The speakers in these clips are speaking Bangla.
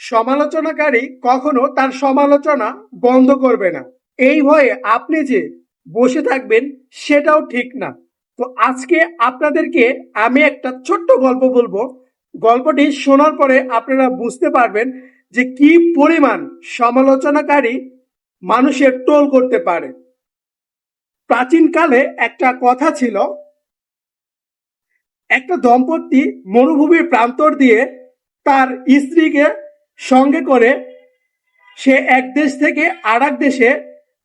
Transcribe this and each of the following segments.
সমালোচনাকারী কখনো তার সমালোচনা বন্ধ করবে না। এই ভয়ে আপনি যে বসে থাকবেন সেটাও ঠিক না। তো আজকে আপনাদেরকে আমি একটা ছোট্ট গল্প বলব। গল্পটি শোনার পরে আপনারা বুঝতে পারবেন যে কি পরিমাণ সমালোচনাকারী মানুষের টোল করতে পারে। প্রাচীনকালে একটা কথা ছিল, একটা দম্পতি মরুভূমির প্রান্তর দিয়ে তার স্ত্রীকে সঙ্গে করে সে এক দেশ থেকে আর দেশে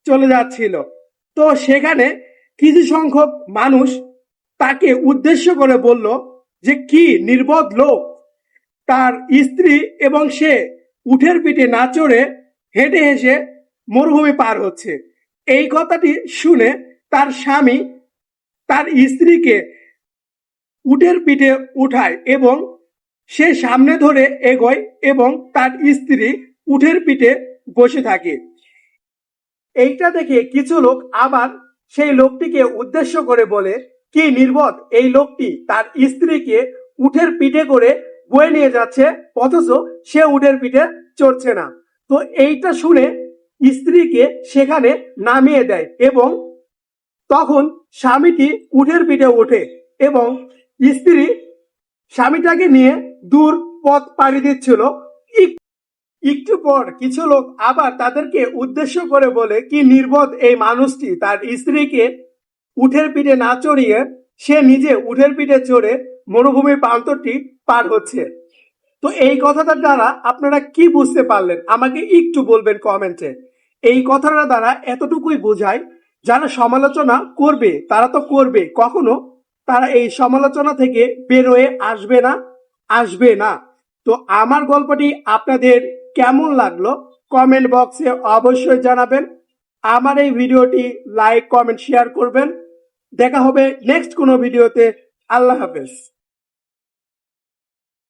চলে যাচ্ছিল। তো সেখানে কিছু সংখ্যক মানুষ তাকে উদ্দেশ্য করে বলল যে, কি নির্বোধ লোক। তার স্ত্রী এবং সে উঠের পিঠে না চড়ে হেঁটে হেসে মরুভূমি পার হচ্ছে। এই কথাটি শুনে তার স্বামী তার স্ত্রীকে উটের পিঠে উঠায় এবং সে সামনে ধরে এগোয় এবং তার স্ত্রী উঠের পিঠে বসে থাকে। এইটা দেখে কিছু লোক আবার সেই লোকটিকে উদ্দেশ্য করে বলে, কি নির্বোধ, এই লোকটি তার স্ত্রীকে উঠের পিঠে করে বয়ে নিয়ে যাচ্ছে, অথচ সে উঠের পিঠে চড়ছে না। তো এইটা শুনে স্ত্রীকে সেখানে নামিয়ে দেয় এবং তখন স্বামীটি উঠের পিঠে ওঠে এবং স্ত্রী স্বামীটাকে নিয়ে দূর পথ পাড়ি দিচ্ছিল। একটু পর কিছু লোক আবার তাদেরকে উদ্দেশ্য করে বলে, কি নির্বোধ এই মানুষটি। তার স্ত্রীকে উঠের পিঠে না চড়িয়ে সে নিজে উঠের পিঠে চড়ে মরুভূমির প্রান্তটি পার হচ্ছে। তো এই কথাটার দ্বারা আপনারা কি বুঝতে পারলেন? আমাকে একটু বলবেন কমেন্টে। এই কথাটা দ্বারা এতটুকুই বোঝায়, যারা সমালোচনা করবে, তারা তো করবে। কখনো তারা এই সমালোচনা থেকে বেরোয় আসবে না। আসবে না। তো আমার গল্পটি আপনাদের কেমন লাগল কমেন্ট বক্সে অবশ্যই জানাবেন। আমার এই ভিডিওটি লাইক, কমেন্ট, শেয়ার করবেন। দেখা হবে নেক্সট কোনো ভিডিওতে। আল্লাহ হাফেজ।